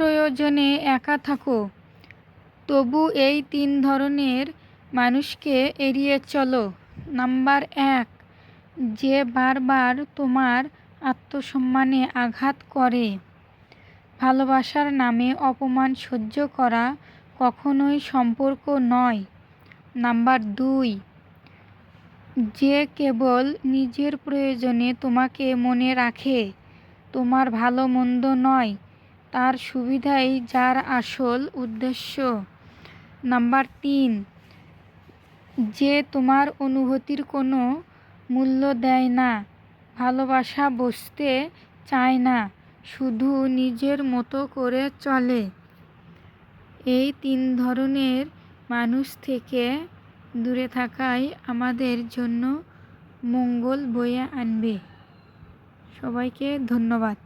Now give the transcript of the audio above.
প্রয়োজনে একা থাকো। তবু এই তিন ধরনের মানুষকে এড়িয়ে চলো। নাম্বার এক, যে বারবার তোমার আত্মসম্মানে আঘাত করে। ভালোবাসার নামে অপমান সহ্য করা কখনোই সম্পর্ক নয়। নাম্বার দুই, যে কেবল নিজের প্রয়োজনে তোমাকে মনে রাখে, তোমার ভালো মন্দ নয়। তার সুবিধাই যার আসল উদ্দেশ্য। নাম্বার তিন, যে তোমার অনুভূতির কোনো মূল্য দেয় না, ভালোবাসা বসতে চায় না, শুধু নিজের মতো করে চলে। এই তিন ধরনের মানুষ থেকে দূরে থাকাই আমাদের জন্য মঙ্গল বয়ে আনবে। সবাইকে ধন্যবাদ।